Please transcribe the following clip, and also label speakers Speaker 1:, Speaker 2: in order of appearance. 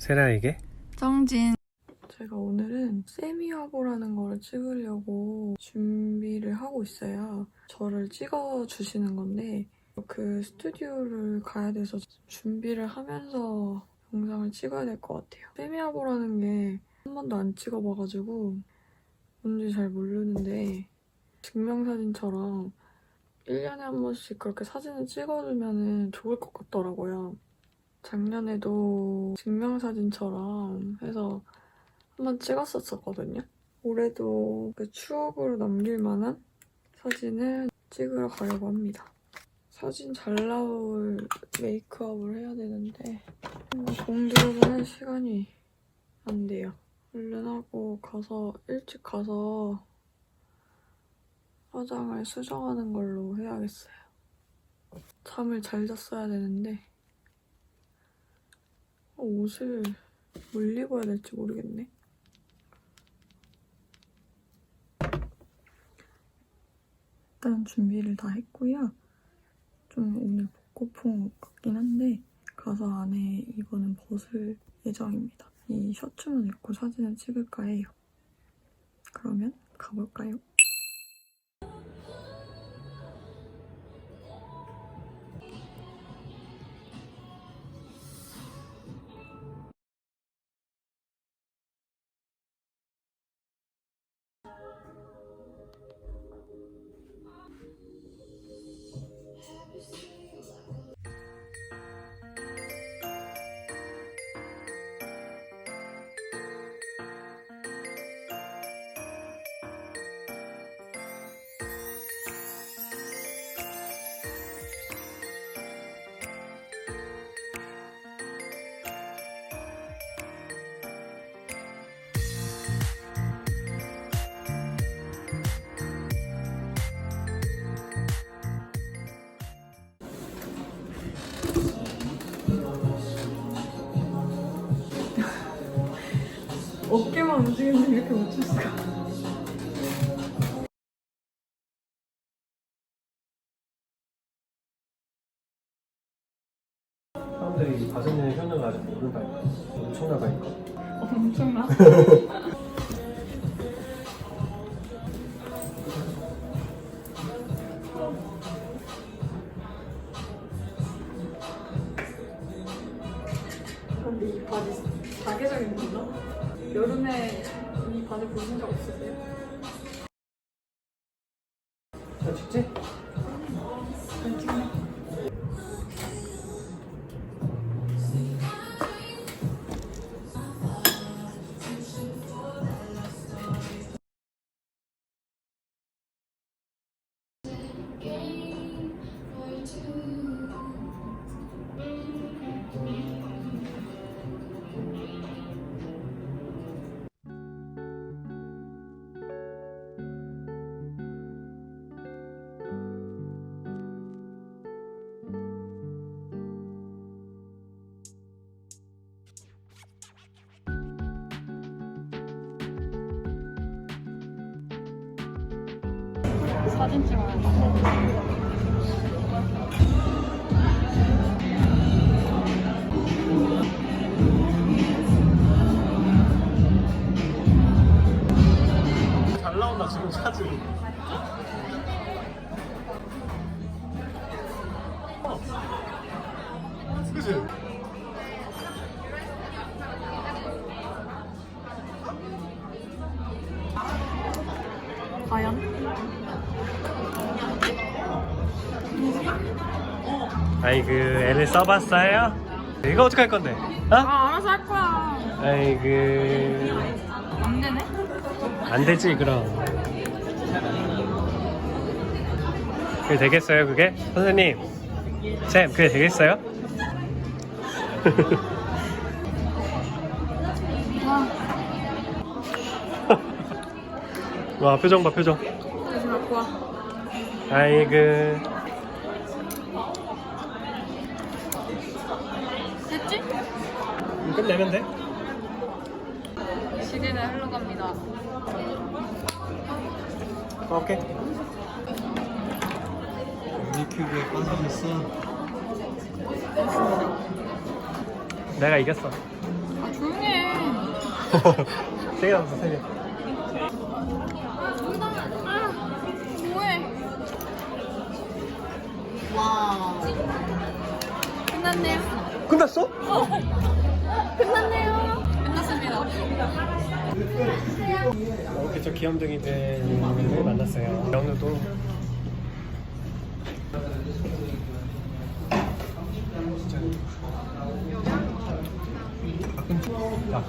Speaker 1: 세라에게
Speaker 2: 정진
Speaker 3: 제가 오늘은 세미화보라는 거를 찍으려고 준비를 하고 있어요. 저를 찍어 주시는 건데 그 스튜디오를 가야 돼서 준비를 하면서 영상을 찍어야 될 것 같아요. 세미화보라는 게 한 번도 안 찍어봐가지고 뭔지 잘 모르는데 증명사진처럼 1년에 한 번씩 그렇게 사진을 찍어두면 좋을 것 같더라고요. 작년에도 증명사진처럼 해서 한번 찍었었거든요. 올해도 그 추억으로 남길 만한 사진을 찍으러 가려고 합니다. 사진 잘 나올 메이크업을 해야 되는데 공들여고 할 시간이 안 돼요. 얼른 하고 가서 일찍 가서 화장을 수정하는 걸로 해야겠어요. 잠을 잘 잤어야 되는데 어, 옷을 뭘 입어야 될지 모르겠네. 일단 준비를 다 했고요. 좀 오늘 복고풍 옷 같긴 한데 가서 안에 이거는 벗을 예정입니다. 이 셔츠만 입고 사진을 찍을까 해요. 그러면 가볼까요? 어깨만 움직이는데 이렇게 못 췄을까?
Speaker 1: 사람들이 가정의 효능을 아직 모른다니까 엄청나다니까
Speaker 3: 엄청나. 근데 이 바지 사계절인 건가? 여름에 이 바지 보신 적 없으세요? 사진 찍어야 돼.
Speaker 1: 잘 나온다 지금 사진 그치?
Speaker 3: 과연?
Speaker 1: 아이 그 애를 써봤어요? 이거 어떡할 건데? 어?
Speaker 2: 아 알아서 할 거야
Speaker 1: 아이 그...
Speaker 2: 안 되네
Speaker 1: 안 되지 그럼 그게 되겠어요 그게? 선생님 쌤 그게 되겠어요? 와 표정 봐 표정
Speaker 3: 다시 갖고 와.
Speaker 1: 아이고
Speaker 2: 됐지?
Speaker 1: 끝내면 돼?
Speaker 2: 시간은 흘러갑니다
Speaker 1: 오케이
Speaker 4: 유니큐브에 빠져있어.
Speaker 1: 내가 이겼어
Speaker 2: 아 조용히 해.
Speaker 1: 세개 남았어 세 개.
Speaker 2: 뭐해? 와. 끝났네요.
Speaker 1: 끝났어?
Speaker 2: 끝났네요. 끝났습니다.
Speaker 1: 이렇게 저 귀염둥이들을 만났어요. 연우도 야.